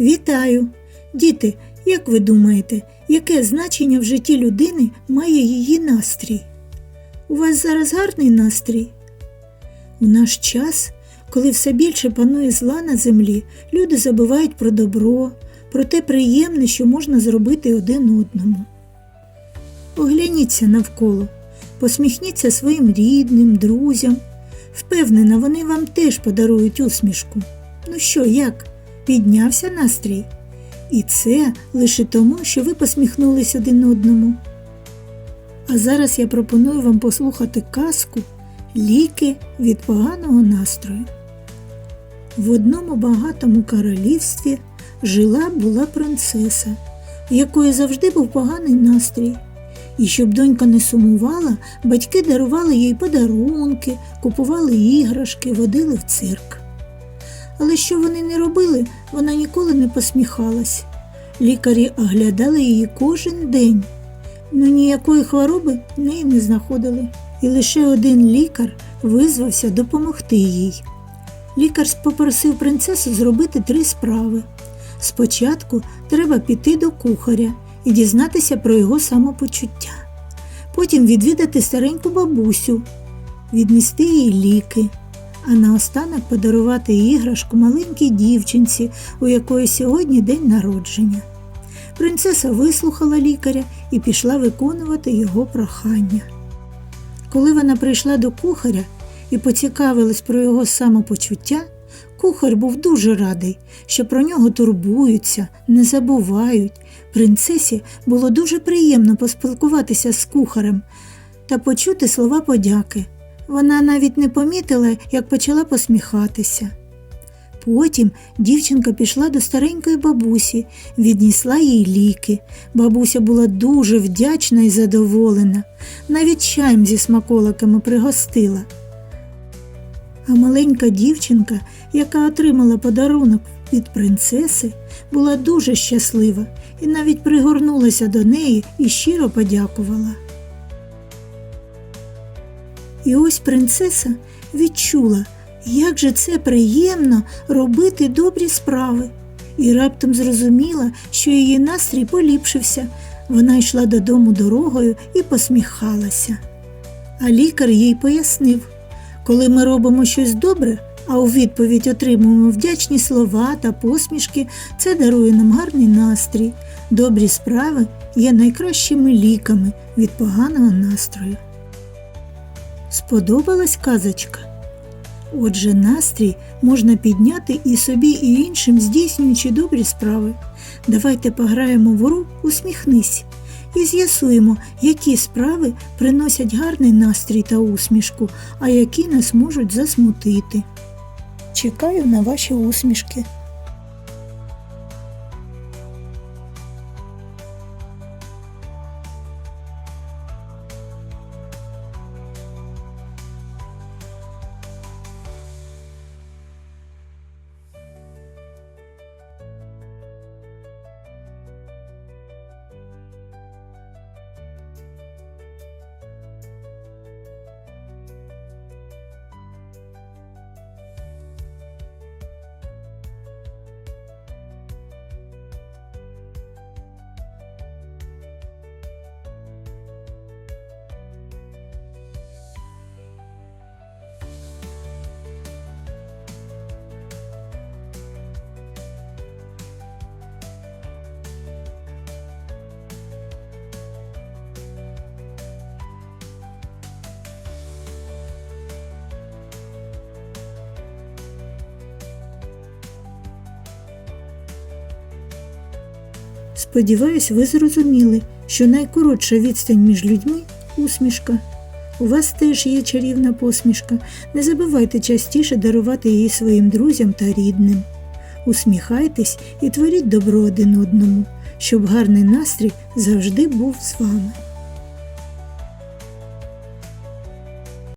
Вітаю! Діти, як ви думаєте, яке значення в житті людини має її настрій? У вас зараз гарний настрій? У наш час, коли все більше панує зла на землі, люди забувають про добро, про те приємне, що можна зробити один одному. Огляніться навколо, посміхніться своїм рідним, друзям. Впевнена, вони вам теж подарують усмішку. Ну що, як? Піднявся настрій? І це лише тому, що ви посміхнулись один одному. А зараз я пропоную вам послухати казку Ліки від поганого настрою. В одному багатому королівстві жила була принцеса, в якої завжди був поганий настрій. І щоб донька не сумувала, батьки дарували їй подарунки, купували іграшки, водили в цирк. Але що вони не робили, вона ніколи не посміхалась. Лікарі оглядали її кожен день, але ніякої хвороби в неї не знаходили. І лише один лікар визвався допомогти їй. Лікар попросив принцесу зробити три справи. Спочатку треба піти до кухаря і дізнатися про його самопочуття. Потім відвідати стареньку бабусю, віднести їй ліки, а наостанок подарувати іграшку маленькій дівчинці, у якої сьогодні день народження. Принцеса вислухала лікаря і пішла виконувати його прохання. Коли вона прийшла до кухаря і поцікавилась про його самопочуття, кухар був дуже радий, що про нього турбуються, не забувають. Принцесі було дуже приємно поспілкуватися з кухарем та почути слова подяки. Вона навіть не помітила, як почала посміхатися. Потім дівчинка пішла до старенької бабусі, віднісла їй ліки. Бабуся була дуже вдячна і задоволена, навіть чаєм зі смаколиками пригостила. А маленька дівчинка, яка отримала подарунок від принцеси, була дуже щаслива і навіть пригорнулася до неї і щиро подякувала. І ось принцеса відчула, як же це приємно робити добрі справи, і раптом зрозуміла, що її настрій поліпшився. Вона йшла додому дорогою і посміхалася. А лікар їй пояснив, коли ми робимо щось добре, а у відповідь отримуємо вдячні слова та посмішки, це дарує нам гарний настрій. Добрі справи є найкращими ліками від поганого настрою. Сподобалась казочка? Отже, настрій можна підняти і собі, і іншим, здійснюючи добрі справи. Давайте пограємо в гру усміхнись і з'ясуємо, які справи приносять гарний настрій та усмішку, а які нас можуть засмутити. Чекаю на ваші усмішки. Сподіваюсь, ви зрозуміли, що найкоротша відстань між людьми усмішка. У вас теж є чарівна посмішка. Не забувайте частіше дарувати її своїм друзям та рідним. Усміхайтесь і творіть добро один одному, щоб гарний настрій завжди був з вами.